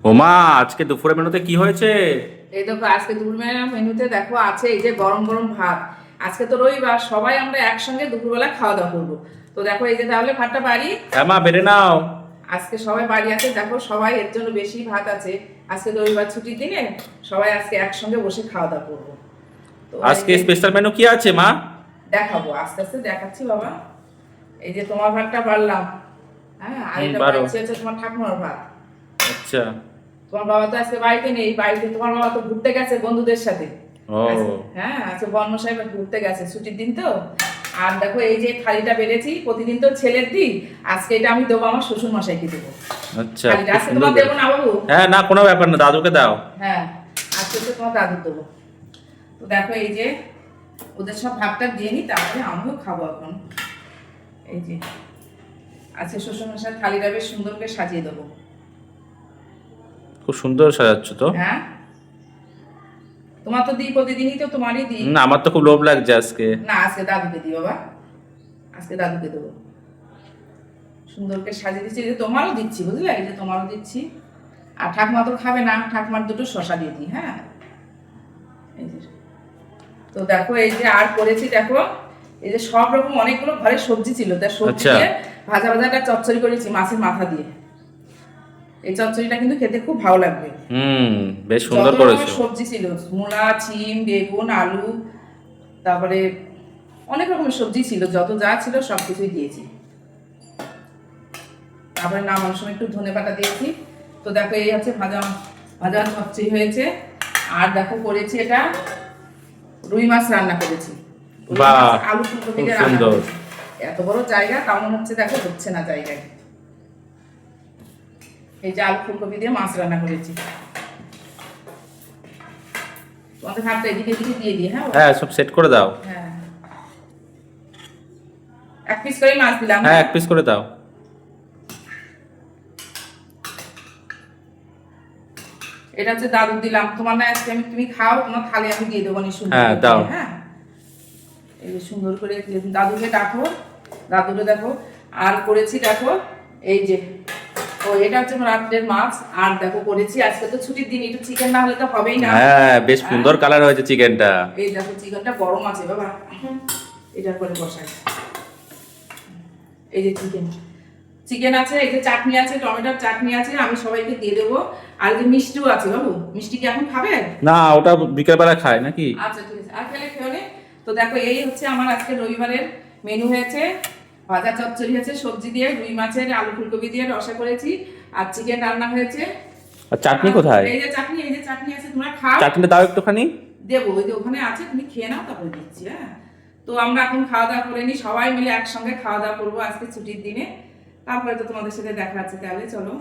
ওমা আজকে দুপুরে মেনুতে কি হয়েছে? এই দেখো আজকে দুপুরবেলা মেনুতে দেখো আছে এই যে গরম গরম ভাত। আজকে তো রবিবার সবাই আমরা একসঙ্গে দুপুরবেলা খাওয়া দাওয়া করব। তো দেখো এই যে তাহলে ভাতটা বাড়ি। হ্যাঁ মা বেড়ে নাও। আজকে সবাই বাড়ি আছে দেখো সবাই এর জন্য বেশি ভাত আছে। আজকে রবিবার ছুটির দিনে সবাই আজকে একসঙ্গে বসে খাওয়া দাওয়া করব। আজকে স্পেশাল মেনু কি আছে মা? দেখাবো আস্তে আস্তে দেখাচ্ছি বাবা। এই যে তোমার ভাতটা বাড়লাম। হ্যাঁ আর এটা হচ্ছে তোমার ঠাকুমার ভাত। আচ্ছা। তোমার বাবা তো আজকে বাড়িতে নেই বাড়িতে তোমার বাবা তো ঘুরতে গেছে বন্ধুদের সাথে। হ্যাঁ আজকে বর্ণ সাহেব ঘুরতে গেছে ছুটির দিন তো। আর দেখো এই যে থালিটা বেড়েছি প্রতিদিন তো ছেলের দিন আজকে এটা আমি দেবো আমার শ্বশুর মশাইকে দেবো। আচ্ছা আজকে তোমার দেবো না বাবু? হ্যাঁ না কোনো ব্যাপার না দাদুকে দাও। হ্যাঁ আজকে তো তোমার দাদুর দেবো। তো দেখো এই যে ওদের সব ভাগটা দিয়ে নি তারপরে আমিও খাব এখন। এই যে আজকে শ্বশুর মশাই থালিটা বেশ সুন্দর করে সাজিয়ে দেবো। খুব সুন্দর সাজাচ্ছ তো। হ্যাঁ? তোমার তো দিই প্রতিদিনই তো তোমারই দিই। না আমার তো খুব লোভ লাগছে আজকে। না আজকে দাদুকে দিই বাবা। আজকে দাদুকে দেবো। সুন্দর করে সাজিয়ে দিচ্ছি যে তোমারও দিচ্ছি বুঝলে? এই যে তোমারও দিচ্ছি। আর ঠাকুমা তো খাবে না ঠাকুমার দুটো শশা দিয়ে দিই হ্যাঁ? এই যে। তো দেখো এই যে আর করেছি দেখো এই যে সব রকম অনেকগুলো ঘরে সবজি ছিল। তা সবজি আচ্ছা। দিয়ে ভাজা ভাজাটা চচ্চড়ি করেছি মাছের মাথা দিয়ে। এই চচ্চড়িটা কিন্তু খেতে খুব ভালো লাগবে। হুম বেশ সুন্দর করেছ। সবজি ছিল মূলা ছিম বেগুন আলু তারপরে অনেক রকমের সবজি ছিল যত যা ছিল সব কিছুই দিয়েছি। তারপরে নামানোর সময় একটু ধনে পাতা দিয়েছি। তো দেখো এই হচ্ছে ভাজা ভাজা সবজি হয়েছে। আর দেখো করেছি এটা রুই মাছ রান্না করেছি। বাহ, আলু ফুলকপি রান্না। এত বড় জায়গা কেমন হচ্ছে দেখো হচ্ছে না জায়গায়। এই যে আলু ফুলকপি দিয়ে মাছ রান্না করেছি। তোমাদের ভাতটা এদিকে এদিকে দিয়ে দিই হ্যাঁ? হ্যাঁ সব সেট করে দাও। হ্যাঁ। এক পিস করে মাছ দিলাম। হ্যাঁ এক পিস করে দাও। এটা হচ্ছে দাদু দিলাম। তোমার না আজকে আমি তুমি খাও তোমার থালে আমি দিয়ে দেবো নি সুন্দর হ্যাঁ, দাও। হ্যাঁ? এই সুন্দর করে দাদুকে ডাকো। দাদুকে দেখো। আর করেছি দেখো এই যে ও এটা হচ্ছে রাত্রের মাছ আর দেখো করেছি আজকে তো ছুটির দিন একটু চিকেন না হলে তো হবেই না। হ্যাঁ বেশ সুন্দর কালার হয়েছে চিকেনটা এই দেখো চিকেনটা গরম আছে বাবা। এটার করে বসাই। এই যে চিকেন চিকেন আছে এই যে চাটনি আছে টমেটোর চাটনি আছে আমি সবাইকে দিয়ে দেবো। আর যে মিষ্টিও আছে বাবু মিষ্টি কি এখন খাবে? না ওটা বিকেলবেলা খায় নাকি? আচ্ছা ঠিক আছে। আর খেলে খেয়ে নে। তো দেখো এই হচ্ছে আমার আজকে রবিবারের মেনু হয়েছে। ভাজা চচ্চড়ি হয়েছে সবজি দিয়ে রুই মাছের আলু ফুলকপি দিয়ে রসা করেছি আর চিকেন রান্না হয়েছে। আর চাটনি কোথায়? এই যে চাটনি এই যে চাটনি আছে তোমরা খাও। চাটনিটা দাও একটুখানি। দেবো ওই যে ওখানে আছে তুমি খেয়ে নাও তারপরে দিচ্ছি হ্যাঁ। তো আমরা এখন খাওয়া দাওয়া করে নিই সবাই মিলে একসঙ্গে খাওয়া দাওয়া করব আজকে ছুটির দিনে। তারপরে তো তোমাদের সাথে দেখা আছে তাহলে চলো।